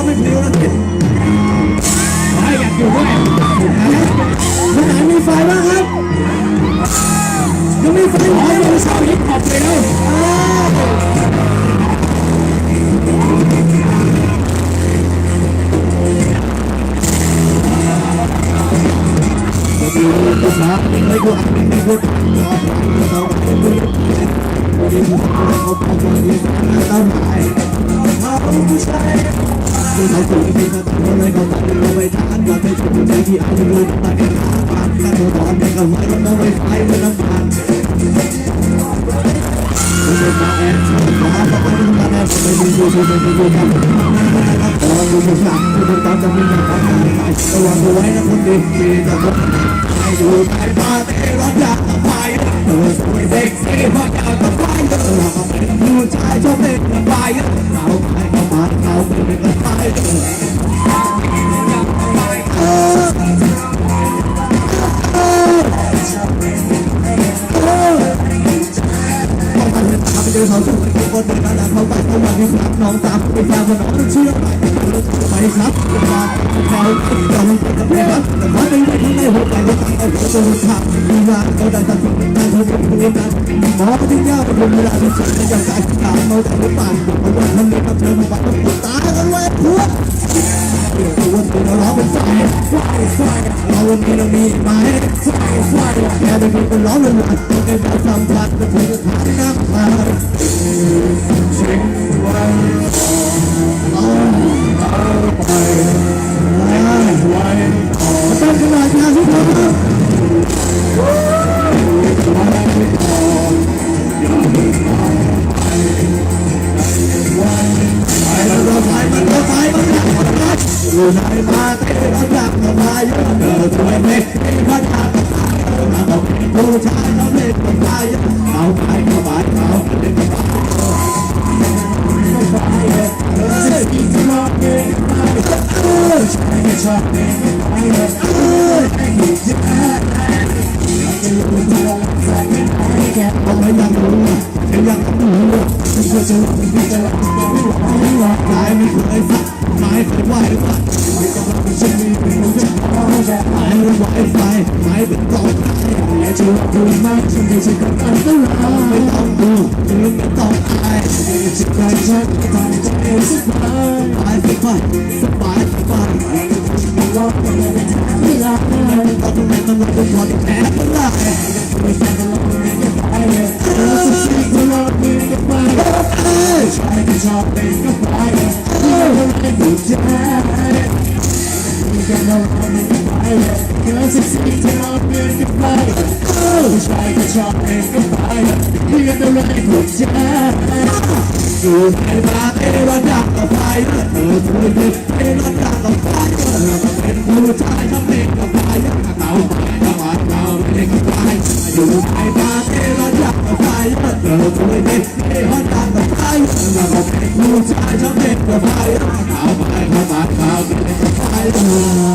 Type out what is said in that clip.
ก็ไม่พลิ้วนะเห็นไอ้อยากอยู่ด้วยคนไหนมีไฟบ้างครับยังมีไฟไหมดูชาวฮิปฮอปเลยแล้วไม่กลัวไม่กลัวเขาไม่กลัววันนี้เขาเขาคนนี้ต้องหายเขาผู้ชาย คือเขาถูกที่เขาทำเลยเขาตัดเราไปทานก่อนไปถูกใจที่เอาเงินตัดกันปากกันตอนนี้ก็ไม่ต้องไปไฟไม่ต้องผ่านไม่ได้มาแอบชอบมาเพราะไม่มาแอบไม่มีดูดูดูดูกันตอนดูดูสักดูตอนจะมีอย่างไรระวังเอาไว้นะคนดีมีแต่คนให้ดูไปมาเตะรถยางกับไฟเออสวยเซ็กซี่เพราะอยาก เห็นตาไปเขาสุดทุกคนในการเขาไปเขามาที่ครับน้องตามเป็นแฟนคนน้องเชื่อไปไปครับมาเขาเราไม่เป็นกับแม่ครับแต่เขาเป็นไปที่ไม่หัวใจก็ต้องเอาตัวขาดดีงานเขาได้ตัดสินใจเขาเป็นผู้นำหมอที่ยากเป็นเวลาที่สุดในอย่างการถามเราแต่ไม่ปานเขาว่าทำนี้กับเธอมาต้องตายกันไว้พวกเดี๋ยววันนี้เราเป็นไฟไฟไฟเราวันนี้เรามีไหมไฟไฟแค่เป็นคนร้องเลยนะต้องเป็นการสัมผัสกับเธอผ่านน้ำ เออชายก็ชอบเล่นกับไฟเออไอ้ที่อาไว้ยังรู้ยังยังรู้ที่จะจะที่จไม่หวังกายไม่เคยฟังไม่เคยไหว้ไม่ต้องรับฉันมีเป็นคนจะเอาแต่หายไหวไฟไม่เป็นกองไฟและจะดูมากฉันไม่ใช่กับอันตร อายจิตใจฉัน ทำใจสบายสบายสบายสบายไม่ว่าจะเป็นไม่รักไม่ต้องไม่ต้องรับเอบไม่ได้ไม่ใช่ต้องรับเป็นไปเออสิ่งที่เราเป็นไปเออชายที่ชอบเป็นก็ไปเออไม่ดูใจมีกันเรื่องเราเป็นก็ไปเออชายที่ชอบเป็นก็ไปมีกันเราไม่ดูใจอยู่ในบ้านเอวดักกับไฟเออช่วยดิเอวดักกับไฟเออเป็นผู้ชายชอบเล่นกับไฟเราไปเราเราเล่นกับไฟอยู่ในบ้าเอวดักกับไฟเออช่วยดิเอวดักกับไฟเราเป็นผู้ชายชอบเล่นกับไฟ mais.